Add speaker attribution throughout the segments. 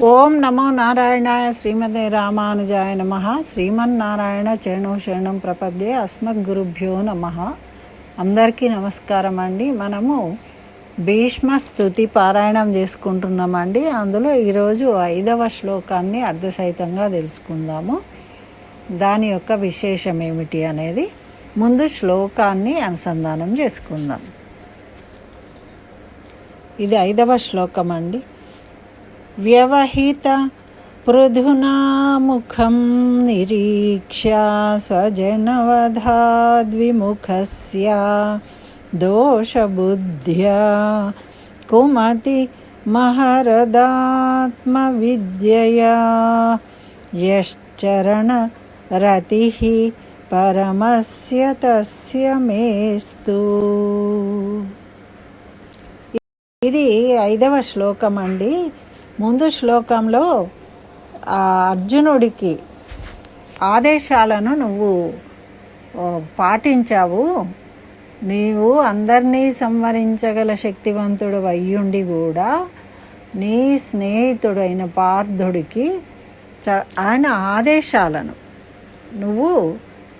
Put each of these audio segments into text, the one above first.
Speaker 1: ఓం నమో నారాయణాయ శ్రీమదే రామానుజాయ నమ. శ్రీమన్నారాయణ చరణం శరణం ప్రపద్యే అస్మద్గురుభ్యో నమ. అందరికీ నమస్కారం అండి. మనము భీష్మ స్థుతి పారాయణం చేసుకుంటున్నామండి. అందులో ఈరోజు ఐదవ శ్లోకాన్ని అర్ధసహితంగా తెలుసుకుందాము. దాని యొక్క విశేషం ఏమిటి అనేది ముందు శ్లోకాన్ని అనుసంధానం చేసుకుందాం. ఇది ఐదవ శ్లోకం అండి. వ్యవహిత పృథునాముఖం నిరీక్ష స్వజనవధాద్విముఖస్య దోషబుద్ధ్యా కుమతి మహరదాత్మవిద్యయా యశ్చరణరతి పరమస్య తస్య మేస్తు. ఇది ఐదవ శ్లోకం అండి ముందు శ్లోకంలో ఆ అర్జునుడికి ఆదేశాలను నువ్వు పాటించావు. నీవు అందరినీ సంవరించగల శక్తివంతుడు అయ్యుండి కూడా నీ స్నేహితుడైన పార్థుడికి చ ఆయన ఆదేశాలను నువ్వు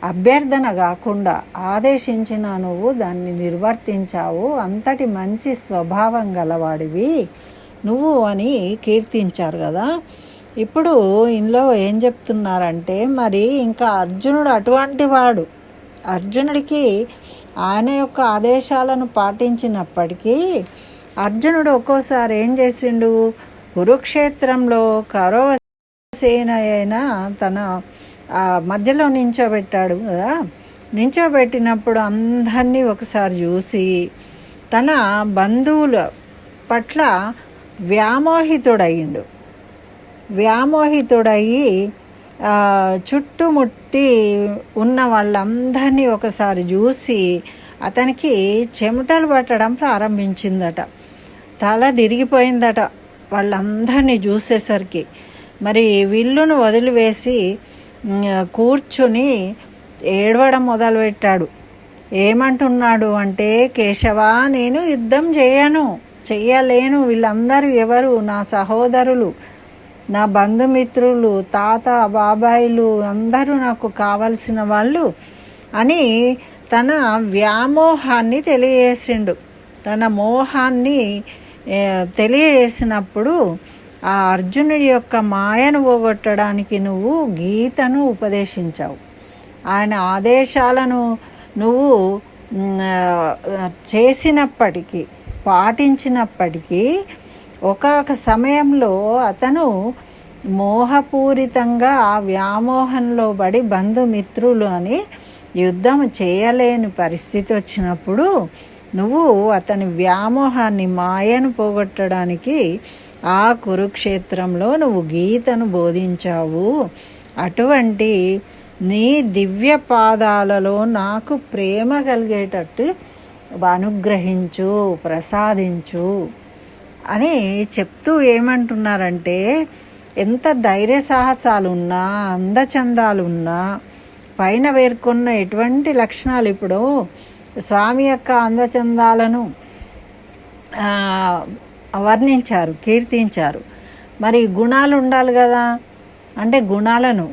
Speaker 1: అభ్యర్థన కాకుండా ఆదేశించిన నువ్వు దాన్ని నిర్వర్తించావు. అంతటి మంచి స్వభావం గలవాడివి. నువ్వు అని కీర్తించారు కదా. ఇప్పుడు ఇందులో ఏం చెప్తున్నారంటే మరి ఇంకా అర్జునుడు అటువంటి వాడు. అర్జునుడికి ఆయన యొక్క ఆదేశాలను పాటించినప్పటికీ అర్జునుడు ఒక్కోసారి ఏం చేసిండు? కురుక్షేత్రంలో కౌరవ సేన అయిన తన మధ్యలో నించోబెట్టాడు కదా. నించోబెట్టినప్పుడు అందరినీ ఒకసారి చూసి తన బంధువుల పట్ల వ్యామోహితుడయ్యిండు. వ్యామోహితుడయ్యి చుట్టుముట్టి ఉన్న వాళ్ళందరినీ ఒకసారి చూసి అతనికి చెమటలు పట్టడం ప్రారంభించిందట. తల తిరిగిపోయిందట వాళ్ళందరినీ చూసేసరికి. మరి విల్లును వదిలివేసి కూర్చుని ఏడవడం మొదలుపెట్టాడు. ఏమంటున్నాడు అంటే కేశవా నేను యుద్ధం చేయను. చెయ్యలేను వీళ్ళందరూ ఎవరు? నా సహోదరులు నా బంధుమిత్రులు తాత బాబాయిలు అందరూ నాకు కావలసిన వాళ్ళు అని తన వ్యామోహాన్ని తెలియజేసిండు. తన మోహాన్ని తెలియజేసినప్పుడు ఆ అర్జునుడి యొక్క మాయను పోగొట్టడానికి నువ్వు గీతను ఉపదేశించావు. ఆయన ఆదేశాలను నువ్వు చేసినప్పటికీ పాటించినప్పటికీ ఒక్కొక్క సమయంలో అతను మోహపూరితంగా ఆ వ్యామోహంలో పడి బంధుమిత్రులు అని యుద్ధం చేయలేని పరిస్థితి వచ్చినప్పుడు నువ్వు అతని వ్యామోహాన్ని మాయను పోగొట్టడానికి ఆ కురుక్షేత్రంలో నువ్వు గీతను బోధించావు. అటువంటి నీ దివ్య పాదాలలో నాకు ప్రేమ కలిగేటట్టు అనుగ్రహించు ప్రసాదించు అని చెప్తూ ఏమంటున్నారంటే ఎంత ధైర్య సాహసాలు ఉన్నా అందచందాలు ఉన్నా పైన పేర్కొన్న ఎటువంటి లక్షణాలు ఇప్పుడు స్వామి యొక్క అందచందాలను వర్ణించారు కీర్తించారు. మరి గుణాలు ఉండాలి కదా? అంటే గుణాలను.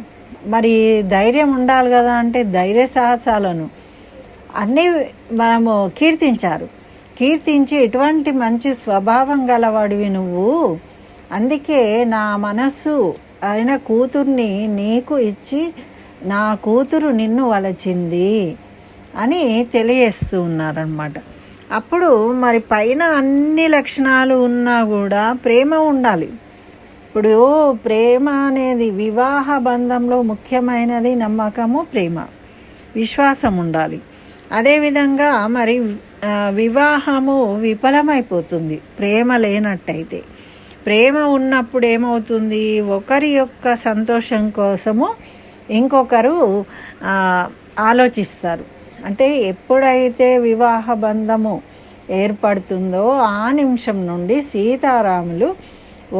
Speaker 1: మరి ధైర్యం ఉండాలి కదా? అంటే ధైర్య సాహసాలను. అన్నీ మనము కీర్తించారు. కీర్తించి ఎటువంటి మంచి స్వభావం గలవాడివి నువ్వు? అందుకే నా మనస్సు అయిన కూతుర్ని నీకు ఇచ్చి నా కూతురు నిన్ను వలచింది అని తెలియజేస్తూ ఉన్నారనమాట అప్పుడు మరి పైన అన్ని లక్షణాలు ఉన్నా కూడా ప్రేమ ఉండాలి. ఇప్పుడు ప్రేమ అనేది వివాహ బంధంలో ముఖ్యమైనది నమ్మకము ప్రేమ. విశ్వాసం ఉండాలి. అదేవిధంగా మరి వివాహము విఫలమైపోతుంది. ప్రేమ లేనట్టయితే. ప్రేమ ఉన్నప్పుడు ఏమవుతుంది? ఒకరి యొక్క సంతోషం కోసము ఇంకొకరు ఆలోచిస్తారు. అంటే ఎప్పుడైతే వివాహ బంధము ఏర్పడుతుందో ఆ నిమిషం నుండి సీతారాములు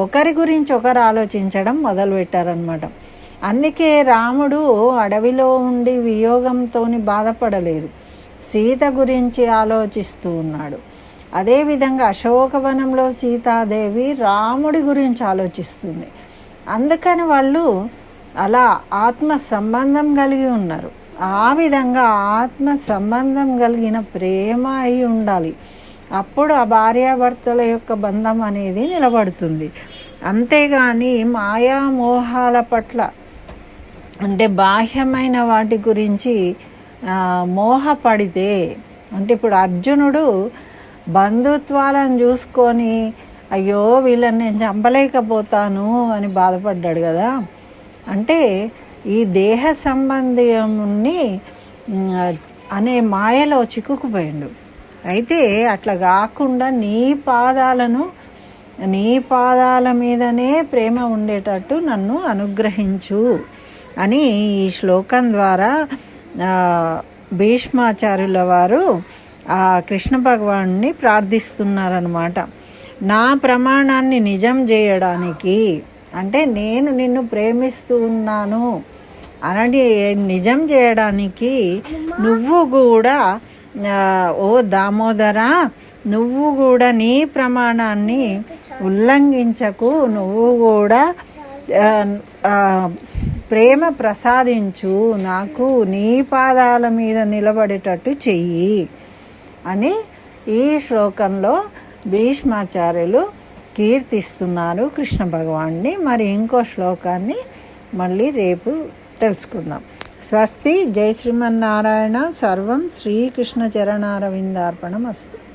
Speaker 1: ఒకరి గురించి ఒకరు ఆలోచించడం మొదలుపెట్టారనమాట అందుకే రాముడు అడవిలో ఉండి వియోగంతో బాధపడలేదు. సీత గురించి ఆలోచిస్తూ ఉన్నాడు. అదేవిధంగా అశోకవనంలో సీతాదేవి రాముడి గురించి ఆలోచిస్తుంది. అందుకని వాళ్ళు అలా ఆత్మ సంబంధం కలిగి ఉన్నారు. ఆ విధంగా ఆత్మ సంబంధం కలిగిన ప్రేమ అయి ఉండాలి. అప్పుడు ఆ భార్యాభర్తల యొక్క బంధం అనేది నిలబడుతుంది. అంతేగాని మాయా మోహాల పట్ల అంటే బాహ్యమైన వాటి గురించి మోహపడితే అంటే ఇప్పుడు అర్జునుడు బంధుత్వాలను చూసుకొని అయ్యో వీళ్ళని నేను చంపలేకపోతాను అని బాధపడ్డాడు కదా. అంటే ఈ దేహ సంబంధిని అనే మాయలో చిక్కుకుపోయిండు. అయితే అట్లా కాకుండా నీ పాదాలను నీ పాదాల మీదనే ప్రేమ ఉండేటట్టు నన్ను అనుగ్రహించు అని ఈ శ్లోకం ద్వారా భీష్మాచార్యుల వారు ఆ కృష్ణ భగవాన్ని ప్రార్థిస్తున్నారనమాట నా ప్రమాణాన్ని నిజం చేయడానికి అంటే నేను నిన్ను ప్రేమిస్తూ ఉన్నాను అలాంటి నిజం చేయడానికి నువ్వు కూడా ఓ దామోదర నువ్వు కూడా నీ ప్రమాణాన్ని ఉల్లంఘించకు నువ్వు కూడా ప్రేమ ప్రసాదించు నాకు నీ పాదాల మీద నిలబడేటట్టు చెయ్యి అని ఈ శ్లోకంలో భీష్మాచార్యులు కీర్తిస్తున్నారు కృష్ణ భగవాన్ని. మరి ఇంకో శ్లోకాన్ని మళ్ళీ రేపు తెలుసుకుందాం. స్వస్తి జై శ్రీమన్నారాయణ. సర్వం శ్రీకృష్ణ చరణారవిందార్పణం అస్తు